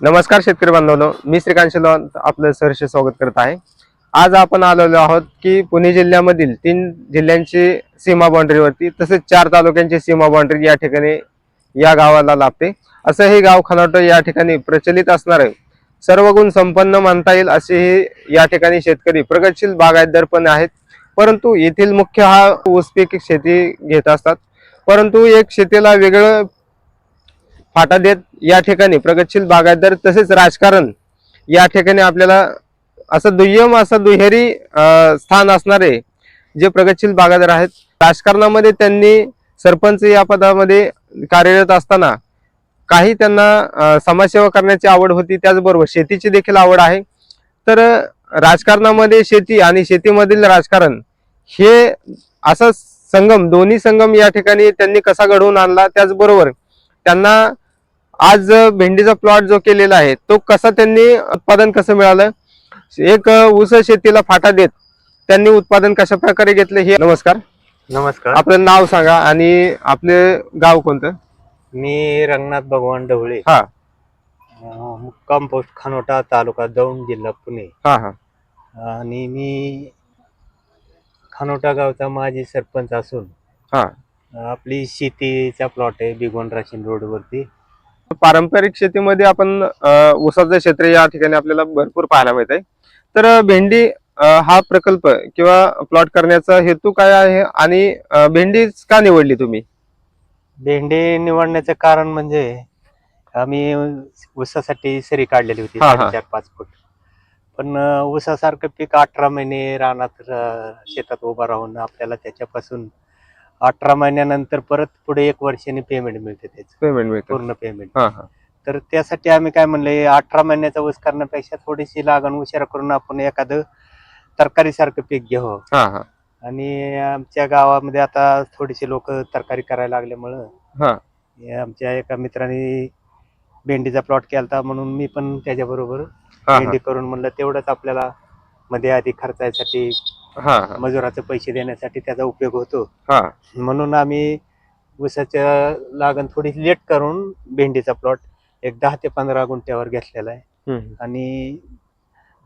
नमस्कार शेतकरी बांधवांनो मी श्रीकांत शिलवान आपलं सहर्ष स्वागत करत आहे. आज आपण आलेलो आहोत की पुणे जिल्ह्यामधील तीन जिल्ह्यांची सीमा बाउंड्रीवरती तसेच चार तालुक्यांची सीमा बाउंड्री या ठिकाणी या गावाला लाभते. असं हे गाव खनाटो या ठिकाणी प्रचलित असणार आहे. सर्व गुण संपन्न म्हणता येईल असे हे या ठिकाणी शेतकरी प्रगतशील बागायतदार पण आहेत. परंतु येथील मुख्य हा ऊस पीक शेती घेत असतात. परंतु एक शेतीला वेगळं फाटा देत या ठिकाणी प्रगतशील बागायतदार तसेच राजकारण या ठिकाणी आपल्याला असं दुय्यम असं दुहेरी स्थान असणारे जे प्रगतशील बागायतदार आहेत राजकारणामध्ये त्यांनी सरपंच या पदामध्ये कार्यरत असताना काही त्यांना समाजसेवा करण्याची आवड होती त्याचबरोबर शेतीची देखील आवड आहे. तर राजकारणामध्ये शेती आणि शेतीमधील राजकारण हे असा संगम दोन्ही संगम या ठिकाणी त्यांनी कसा घडवून आणला त्याचबरोबर त्यांना आज भेंडीचा प्लॉट जो केलेला आहे तो कसा त्यांनी उत्पादन कसं मिळालं? एक ऊस शेतीला फाटा देत त्यांनी उत्पादन कशा प्रकारे घेतले हे नमस्कार. नमस्कार. आपलं नाव सांगा आणि आपले गाव कोणतं? मी रंगनाथ भगवान ढवळे. हा. अं, मुक्काम पोस्ट खानोटा तालुका दौंड जिल्हा पुणे. हा हा. आणि मी खानोटा गावचा माजी सरपंच असून हा. आपली शेतीचा प्लॉट आहे बिगोन राशीन रोडवरती पारंपरिक शेतीमध्ये आपण ऊसाचं क्षेत्र या ठिकाणी आपल्याला भरपूर पाहायला मिळत आहे तर भेंडी हा प्रकल्प किंवा प्लॉट करण्याचा हेतू काय आहे आणि भेंडीच का निवडली तुम्ही? भेंडे निवडण्याचं कारण म्हणजे आम्ही ऊसासाठी सरी काढलेली होती. साडेचार पाच फूट. पण ऊसासारखं पीक अठरा महिने रानात शेतात उभा राहून आपल्याला त्याच्यापासून अठरा महिन्यानंतर परत पुढे एक वर्षाने पेमेंट मिळते त्याचं. पेमेंट मिळतं. पूर्ण पेमेंट हा हा. तर त्यासाठी आम्ही काय म्हणले अठरा महिन्याचा ऊस करण्यापेक्षा थोडीशी लागण उशिरा करून आपण एखादं तरकारी सारखं पीक घ्यावं. हा हा. आणि आमच्या गावामध्ये आता थोडीशी लोक तरकारी करायला लागल्यामुळं हा. हे आमच्या एका मित्राने भेंडीचा प्लॉट केलता म्हणून मी पण त्याच्याबरोबर हा हा. भेंडी करून म्हणलं तेवढंच आपल्याला मध्ये आधी खर्चायसाठी हा हा. मजुराचे पैसे देण्यासाठी त्याचा उपयोग होतो. हा. म्हणून आम्ही ऊसाच्या लागण थोडी लेट करून भेंडीचा प्लॉट एक दहा ते पंधरा गुंठ्यावर घेतलेला आहे. हम्म. आणि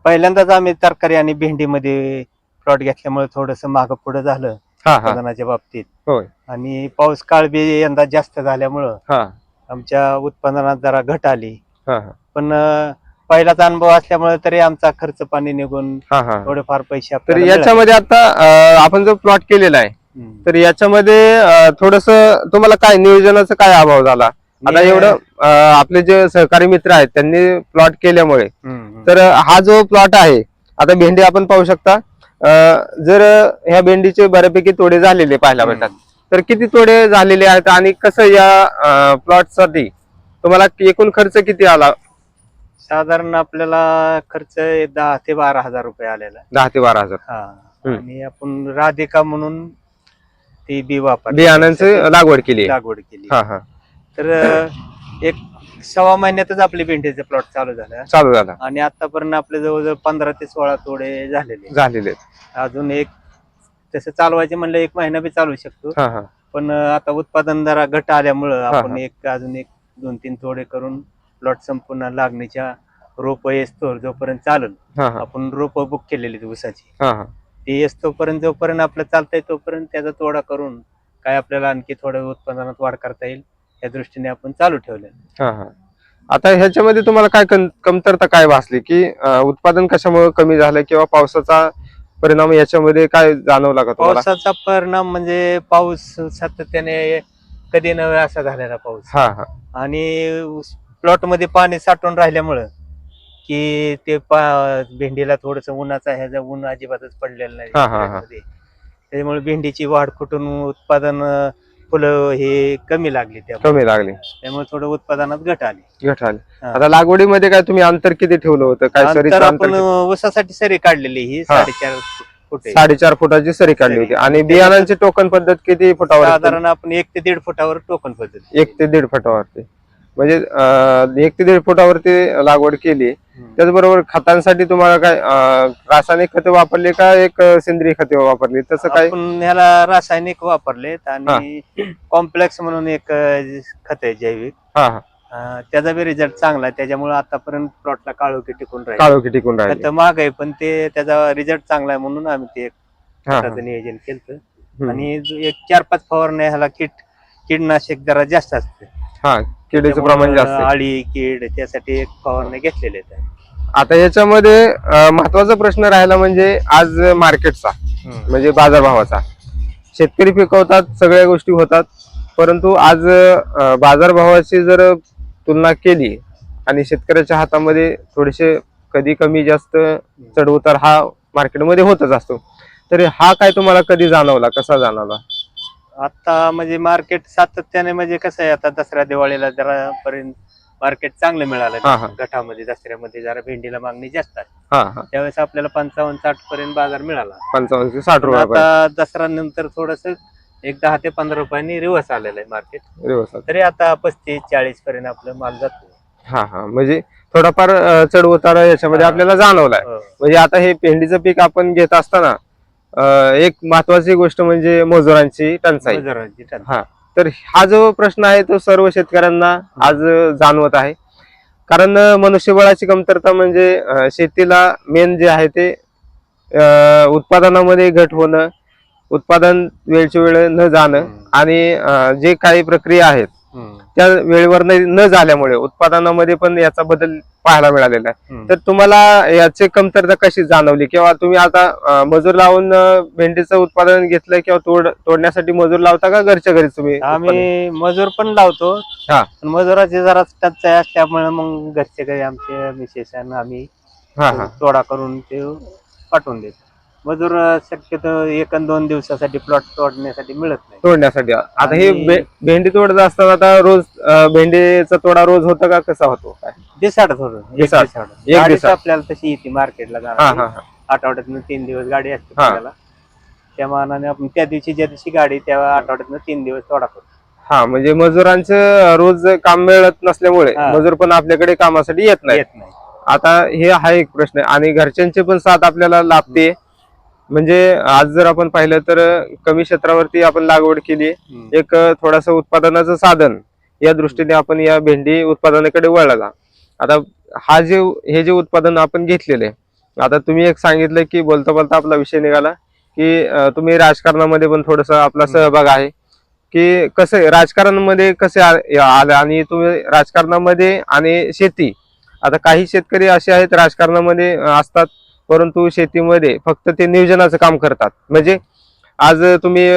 पहिल्यांदाच आम्ही तरकारी आणि भेंडीमध्ये प्लॉट घेतल्यामुळे थोडंसं मागं पुढं झालं हा हा. उत्पादनाच्या बाबतीत. होय. आणि पाऊस काळ बी यंदा जास्त झाल्यामुळं हा. आमच्या उत्पादनात जरा घट आली. हा हा. पण अं, पहिलाच अनुभव असल्यामुळे तरी आमचा खर्च पाणी निघून हा हा थोडेफार पैसे तर आपल्याला. याच्यामध्ये आता अं, आपण जो प्लॉट केलेला आहे हम्म. तर याच्यामध्ये थोडस तुम्हाला काय नियोजनाचा काय अभाव झाला आता एवढं अं, आपले जे सहकारी मित्र आहेत त्यांनी प्लॉट केल्यामुळे हम्म, हम्म. तर हा जो प्लॉट आहे आता भेंडी आपण पाहू शकता अं, जर ह्या भेंडीचे बऱ्यापैकी तोडे झालेले पाहायला हम्म. भेटतात तर किती तोडे झालेले आहेत आणि कसं या प्लॉटसाठी तुम्हाला एकूण खर्च किती आला साधारण आपल्याला खर्च दहा ते बारा हजार रुपये आलेला आहे. दहा ते बारा हजार हा हम्म. आणि आपण राधिका म्हणून ती बी वापर बियाणांची लागवड केली आहे. लागवड केली हा हा तर अं, एक सव्वा महिन्यातच आपली भेंडीचे प्लॉट चालू झाला चालू झाला आणि आतापर्यंत आपले जवळजवळ पंधरा ते सोळा तोडे झालेले झालेले आहेत. अजून एक तसं चालवायचे म्हणलं एक महिना बी चालू शकतो हा हा पण अं, आता उत्पादन जरा घट आल्यामुळं हा, आपण हा. एक अजून एक दोन तीन तोडे करून प्लॉट संपूर्ण लागणीच्या रोप येस्तोवर जोपर्यंत चालेल हा हा. आपण रोप बुक केलेली आहेत ऊसाची. हा हा. ती येस्तोपर्यंत जोपर्यंत आपलं चालतंय तोपर्यंत त्याचा तोडा करून काय आपल्याला आणखी थोडं उत्पादनात वाढ करता येईल या दृष्टीने आपण चालू ठेवलं हा हा. आता ह्याच्यामध्ये तुम्हाला काय कम- कमतरता काय भासली? की अं, उत्पादन कशामुळे कमी झालं किंवा पावसाचा परिणाम याच्यामध्ये काय जाणवला का तुम्हाला? पावसाचा परिणाम म्हणजे पाऊस सातत्याने कधी नव्हे असा झालेला पाऊस. हा हा. आणि मध्ये पाणी साठून राहिल्यामुळं की ते पा- भेंडीला थोडस उन्हाचा ह्याचा ऊन अजिबातच पडलेलं नाही हा, हा, हा. त्याच्यामुळे भेंडीची वाढ कुठून उत्पादन अं, फुलं हे कमी लागली त्यामुळे कमी लागली त्यामुळे थोडं उत्पादनात घट आली घट आली हा. आता लागवडीमध्ये काय तुम्ही अंतर किती ठेवलं होतं काय नंतर सरीचं अंतर आपण ऊसासाठी सरी काढलेली ही हा. साडेचार फुट आहे. साडेचार फुटाची सरी काढली सरी. होती आणि बियाणांची टोकन पद्धत किती फुटावर असते? साधारण आपण एक ते दीड फुटावर टोकन पद्धत एक ते दीड फुटावरती म्हणजे एक ते दीड फुटावरती लागवड केली. त्याचबरोबर खतांसाठी तुम्हाला काय रासायनिक खते वापरली का एक सेंद्रिय खते वापरली? तसं काय? ह्याला रासायनिक वापरलेत आणि कॉम्प्लेक्स म्हणून एक खत आहे जैविक. त्याचा बी रिझल्ट चांगला आहे. त्याच्यामुळे आतापर्यंत प्लॉटला काळोखी टिकून राहील. काळोखी टिकून राहिली. महाग आहे पण ते त्याचा रिझल्ट चांगला आहे म्हणून आम्ही ते. खताचं नियोजन केलं. आणि एक चार पाच फवारण्या ह्याला कीड कीडनाशक जरा जास्त असते. हा किडीचं प्रमाण जास्त आहे. आळी कीड त्यासाठी एक घेतलेले आहेत आता याच्यामध्ये अं, महत्त्वाचा प्रश्न राहिला म्हणजे आज मार्केटचा म्हणजे बाजारभावाचा. शेतकरी पिकवतात सगळ्या गोष्टी होतात परंतु आज अं, बाजारभावाची जर तुलना केली आणि शेतकऱ्याच्या हातामध्ये थोडेसे कधी कमी जास्त चढउतार हा मार्केटमध्ये होतच असतो. तरी हा काय तुम्हाला कधी जाणवला कसा जाणवला? आता म्हणजे मार्केट सातत्याने म्हणजे कसं आहे आता दसऱ्या दिवाळीला जरा पर्यंत मार्केट चांगलं हा, मिळालं. गटामध्ये दसऱ्यामध्ये जरा भेंडीला मागणी जास्त आहे. हा हा. त्यावेळेस आपल्याला पंचावन्न साठ पर्यंत बाजार मिळाला. पंचावन्न ते साठ पण रुपये आता दसरा नंतर थोडस एक दहा ते पंधरा रुपयांनी रिवर्स आलेलं आहे मार्केट दिवसात तरी आता पस्तीस चाळीस पर्यंत आपलं माल जातो हा हा. म्हणजे थोडाफार अं, चढ उतार याच्यामध्ये हा. आपल्याला जाणवलाय. हो. म्हणजे आता हे भेंडीचं पीक आपण घेत असताना एक महत्वाची गोष्ट म्हणजे मजुरांची टंचाई मजुरांची टंचाई. हा तर हा जो प्रश्न आहे तो सर्व शेतकऱ्यांना आज जाणवत आहे कारण मनुष्यबळाची कमतरता म्हणजे अं, शेतीला मेन जे आहे ते अं, उत्पादनामध्ये घट होणं उत्पादन वेळच्या वेळ न जाणं. आणि अं, जे काही प्रक्रिया आहेत. त्या वेळेवर न झाल्यामुळे उत्पादनामध्ये पण याचा बदल पाहायला मिळालेला आहे. तर तुम्हाला याची कमतरता कशी जाणवली किंवा तुम्ही आता मजूर लावून भेंडीचं उत्पादन घेतलंय किंवा तोड तोडण्यासाठी मजूर लावता का घरच्या घरी तुम्ही? आम्ही मजूर पण लावतो हा. मजुराची जरा टंचाई असल्यामुळे मग घरचे घरी आमचे मिसेस आम्ही हा हा तोडा करून ते पाठवून देतो मजूर शक्यतो एक दोन दिवसासाठी प्लॉट तोडण्यासाठी मिळत नाही. तोडण्यासाठी. आता हे आणि- भे- भेंडी तोडत असताना आता रोज अं, भेंडीचा तोडा रोज होता का कसा होतो? काय? दिसाड थोडं एक दिसाड. दिसाड. एक गाडीच दिसाड. आपल्याला तशी येते मार्केटला हा जाणार हा. आठवड्यातनं तीन दिवस गाडी असते हा. आपल्याला. त्या मानाने आपण त्या दिवशी ज्या दिवशी गाडी त्या आठवड्यातनं तीन दिवस तोडा करतो हा म्हणजे मजुरांचं रोज काम मिळत नसल्यामुळे हा. मजूर पण आपल्याकडे कामासाठी येत नाही. येत नाही. आता हे हा एक प्रश्न आहे. आणि घरच्यांचे पण साथ आपल्याला लाभते. म्हणजे आज जर आपण पाहिलं तर कमी क्षेत्रावरती आपण लागवड केली. एक थोडस उत्पादनाचं साधन या दृष्टीने आपण या भेंडी उत्पादनाकडे वळला. आता हा जे हे जे उत्पादन आपण घेतलेलं आता तुम्ही एक सांगितलं की बोलता बोलता आपला विषय निघाला की तुम्ही राजकारणामध्ये पण थोडस आपला. सहभाग आहे. की कसं राजकारणामध्ये कसे आलं आणि तुम्ही राजकारणामध्ये आणि शेती. आता काही शेतकरी असे आहेत राजकारणामध्ये असतात. परंतु शेतीमध्ये फक्त ते नियोजनाचं काम करतात. म्हणजे आज तुम्ही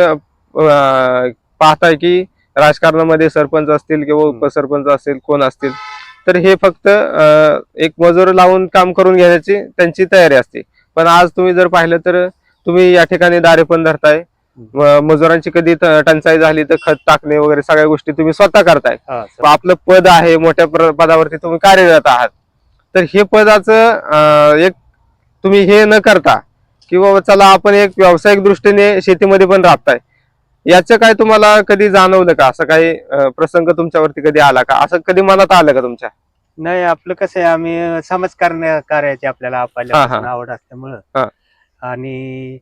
पाहताय की राजकारणामध्ये सरपंच असतील किंवा. उपसरपंच असतील कोण असतील तर हे फक्त एक मजूर लावून काम करून घेण्याची त्यांची तयारी असते. पण आज तुम्ही जर पाहिलं तर तुम्ही या ठिकाणी दारे पण धरताय. मजुरांची कधी टंचाई झाली तर खत टाकणे वगैरे सगळ्या गोष्टी तुम्ही स्वतः करताय. आपलं पद आहे मोठ्या पदावरती तुम्ही कार्यरत आहात. तर हे पदाचं एक तुम्ही हे न करता की बाबा चला आपण एक व्यावसायिक दृष्टीने शेतीमध्ये पण राबताय याचं काय तुम्हाला कधी जाणवलं का असं काही प्रसंग तुमच्यावरती कधी आला का असं कधी मनात आलं का तुमच्या नाही आपलं कसं आहे आम्ही समाजकार्य कार्याची आपल्याला आपल्यापासून हा. आवड असल्यामुळं. आणि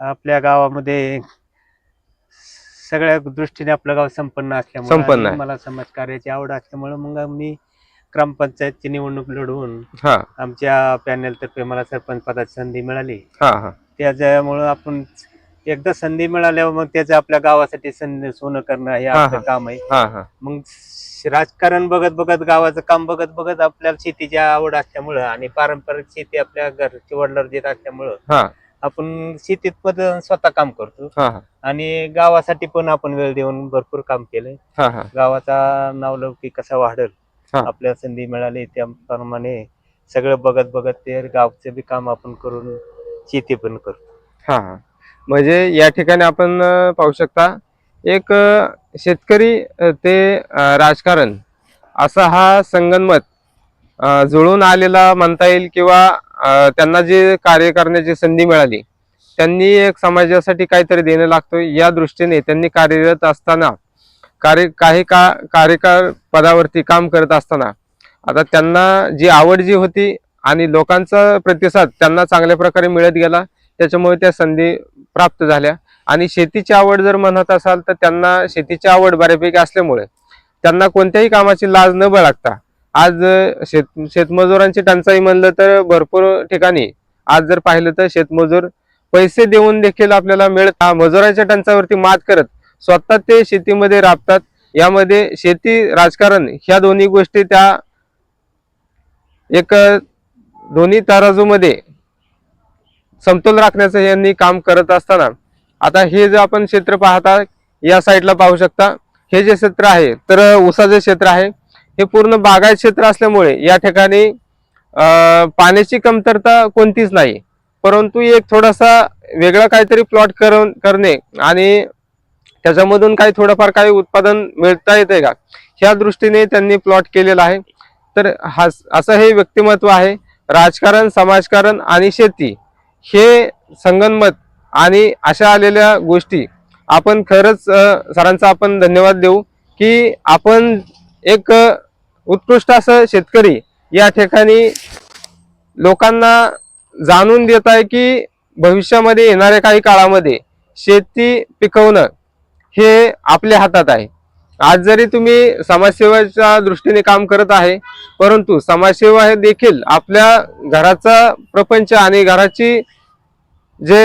आपल्या गावामध्ये सगळ्या दृष्टीने आपलं गाव संपन्न असल्यामुळे. मला समाजकार्याची आवड असल्यामुळे मग मी ग्रामपंचायतची निवडणूक लढवून हा. आमच्या पॅनल तर्फे मला सरपंच पदाची संधी मिळाली. हा हा. त्याच्यामुळं आपण एकदा संधी मिळाल्यावर मग त्याचं आपल्या गावासाठी संधी सोनं करणं हे हा, आपलं हा. काम आहे. हा हा. मग श- राजकारण बघत बघत गावाचं काम बघत बघत आपल्याला शेतीची आवड असल्यामुळं आणि पारंपरिक शेती आपल्या घरची वडिलांवर देत असल्यामुळं हा. आपण शेतीत पण स्वतः काम करतो. हा हा. आणि गावासाठी पण आपण वेळ देऊन भरपूर काम केलंय. हा हा. गावाचा नावलौकिक कसा वाढेल. आपल्याला संधी मिळाली त्याप्रमाणे सगळं बघत बघत ते गावचं बी काम आपण करून शेती पण करतो. हा हा. म्हणजे या ठिकाणी आपण अं, पाहू शकता एक अं, शेतकरी अं, ते अं, राजकारण असा हा संगनमत अं, जुळून आलेला म्हणता येईल किंवा अं, त्यांना जे कार्य करण्याची संधी मिळाली त्यांनी एक समाजासाठी काहीतरी देणं लागतं या दृष्टीने त्यांनी कार्यरत असताना कार्य काही का कार्यकार पदावरती काम करत असताना आता त्यांना जी आवड जी होती आणि लोकांचा प्रतिसाद त्यांना चांगल्या प्रकारे मिळत गेला त्याच्यामुळे त्या संधी प्राप्त झाल्या. आणि शेतीची आवड जर म्हणत असाल तर त्यांना शेतीची आवड बऱ्यापैकी असल्यामुळे त्यांना कोणत्याही कामाची लाज न बाळगता आज शेत शेतमजुरांची टंचाई म्हणलं तर भरपूर ठिकाणी आज जर पाहिलं तर शेतमजूर पैसे देऊन देखील आपल्याला मिळत मजुरांच्या टंचावरती मात करत स्वतः ते शेतीमध्ये राबतात. यामध्ये शेती राजकारण ह्या दोन्ही गोष्टी त्या एक दोन्ही तराजूमध्ये समतोल राखण्याचं यांनी काम करत असताना. आता हे जे आपण क्षेत्र पाहता या साईडला पाहू शकता. हे जे क्षेत्र आहे तर ऊसाचे क्षेत्र आहे हे पूर्ण बागायत क्षेत्र असल्यामुळे या ठिकाणी पाण्याची कमतरता कोणतीच नाही. परंतु एक थोडासा वेगळा काहीतरी प्लॉट करून करणे आणि त्याच्यामधून काही थोडंफार काही उत्पादन मिळता येते का? ह्या दृष्टीने त्यांनी प्लॉट केलेला आहे. तर हा असं हे व्यक्तिमत्व आहे. राजकारण समाजकारण आणि शेती हे संगनमत आणि अशा आलेल्या गोष्टी आपण खरंच सरांचा आपण धन्यवाद देऊ की आपण एक उत्कृष्ट असं शेतकरी या ठिकाणी लोकांना जाणून देत आहे की भविष्यामध्ये येणाऱ्या काही काळामध्ये शेती पिकवणं हे आपल्या हातात आहे. आज जरी तुम्ही समाजसेवेच्या दृष्टीने काम करत आहे परंतु समाजसेवा हे देखील आपल्या घराचा प्रपंच आणि घराची जे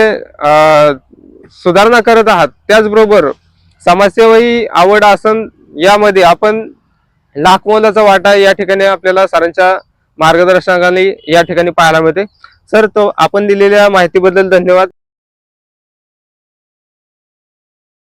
सुधारणा करत आहात त्याचबरोबर समाजसेवा ही आवड आसन यामध्ये आपण लाख मोलाचा वाटा या ठिकाणी आपल्याला सरांच्या मार्गदर्शनाखाली या ठिकाणी पाहायला मिळते. सर तो आपण दिलेल्या माहितीबद्दल धन्यवाद.